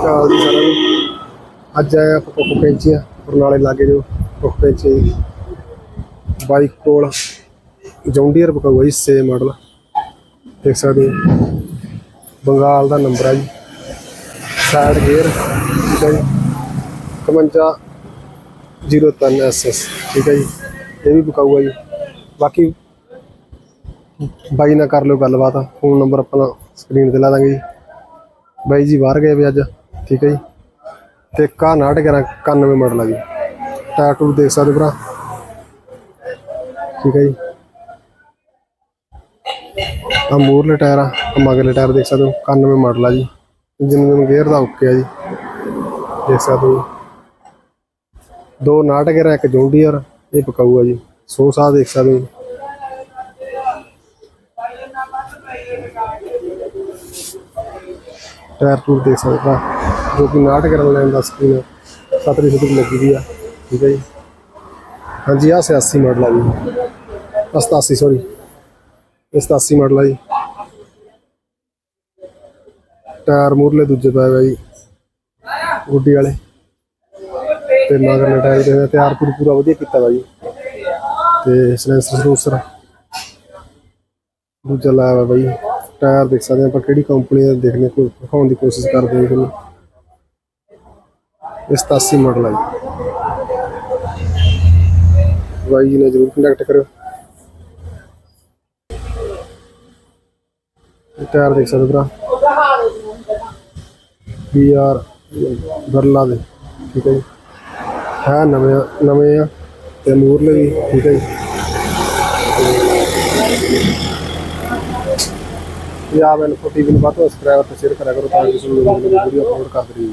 ਅਕਾਲ ਜੀ ਸਾਰਿਆਂ ਨੂੰ ਅੱਜ ਆਏ ਆਪਾਂ ਕੁੱਕ ਪੈਂਚੀਆਂ ਬਰਨਾਲੇ ਲਾਗੇ ਜੋ ਕੁੱਕ ਪੈਂਚੀ ਬਾਈਕ ਕੋਲ ਜੌਂਡੀਅਰ ਬਕਾਊ ਜੀ ਸੇ ਮਾਡਲ ਦੇਖ ਸਕਦੇ ਹੋ। ਬੰਗਾਲ ਦਾ ਨੰਬਰ ਆ ਜੀ। ਸਾਈਡ ਗੇਅਰ ਠੀਕ ਹੈ ਜੀ 51 03 SS ਠੀਕ ਹੈ ਜੀ। ਇਹ ਵੀ ਬਕਾਊ ਆ ਜੀ। ਬਾਕੀ ਬਾਈ ਨਾਲ ਕਰ ਲਿਓ ਗੱਲਬਾਤ। ਫੋਨ ਨੰਬਰ ਆਪਣਾ ਸਕਰੀਨ ਤੇ ਲਾ ਦਾਂਗੇ ਜੀ। ਬਾਈ ਜੀ ਬਾਹਰ ਗਏ ਵੀ ਅੱਜ। ਠੀਕ ਹੈ ਜੀ। ਤੇ ਕਾ 911 91 ਮਾਡਲ ਆ ਜੀ। ਟਾਇਰ ਟੂਰ ਦੇਖ ਸਕਦੇ ਹੋ ਭਰਾ। ਠੀਕ ਹੈ ਜੀ। ਆ ਮੂਰਲੇ ਟਾਇਰ ਆ ਆਹ ਟਾਇਰ ਦੇਖ ਸਕਦੇ ਹੋ। 91 ਮਾਡਲ ਆ ਜੀ। ਇੰਜਨ ਨੂੰ ਗੇਅਰ ਦਾ ਓਕੇ ਆ ਜੀ। ਦੇਖ ਸਕਦੇ ਹੋ। ਦੋ 911 ਇੱਕ ਜੌਂਡੀਅਰ ਇਹ ਪਕਾਊ ਆ ਜੀ। ਸੋ ਸਾਹ ਦੇਖ ਸਕਦੇ ਹੋ। ਟਾਇਰ ਟੂਰ ਦੇਖ ਸਕਦੇ ਹੋ ਜੋ ਕਿ ਨਾਟ ਕਰਨ ਲੈਣ ਦਾ ਸਕੀਨ ਸਤਰੀ ਸੁਤਰੀ ਲੱਗੀ ਦੀ ਆ। ਠੀਕ ਹੈ ਜੀ। ਹਾਂਜੀ ਆ 86 ਮਾਡਲ ਆ ਜੀ। ਆਹ 87 ਸੌਰੀ 87 ਮਾਡਲ ਆ ਜੀ। ਟਾਇਰ ਮੂਰਲੇ ਦੂਜੇ ਪਏ ਹੋਏ ਜੀ। ਗੁੱਡੀ ਵਾਲੇ। ਤੇ ਮਗਰਲੇ ਟਾਇਰ ਦੇ ਤਿਆਰ ਪੂਰ ਪੂਰਾ ਵਧੀਆ ਕੀਤਾ ਵਾ ਜੀ। ਤੇ ਸਲੈਂਸਰ ਸਲੂਸਰ। ਦੂਜਾ ਲਾਇਆ ਵਾ ਬਾਈ। ਟਾਇਰ ਦੇਖ ਸਕਦੇ ਆਪਾਂ ਕਿਹੜੀ ਕੰਪਨੀ ਦਾ ਦੇਖਣੇ ਕੋਈ ਦਿਖਾਉਣ ਦੀ ਕੋਸ਼ਿਸ਼ ਕਰਦੇ ਹਾਂ ਇਹ 87 ਮਾਡਲ ਆ ਜੀ ਬਾਈ ਜੀ ਨੇ ਜਰੂਰ ਕੰਟੈਕਟ ਕਰਿਓ। ਟਾਇਰ ਦੇਖ ਸਕਦੇ ਭਰਾ। ਬੀ ਆਰ ਬਰਲਾ ਦੇ, ਠੀਕ ਹੈ ਜੀ। ਹੈ ਨਵੇਂ ਨਵੇਂ ਆ ਤੇ ਮੂਰਲੇ ਵੀ, ਠੀਕ ਹੈ ਜੀ। ਇਹ ਆ ਮੈਨੂੰ ਫੋਟੀ ਨੂੰ ਬਾਅਦ ਸਬਸਕ੍ਰਾਈਬ ਤੇ ਸ਼ੇਅਰ ਕਰਿਆ ਕਰੋ ਤਾਂ ਕਿ ਤੁਹਾਨੂੰ ਵੀਡੀਓ ਅਪਲੋਡ ਕਰ ਦਈਏ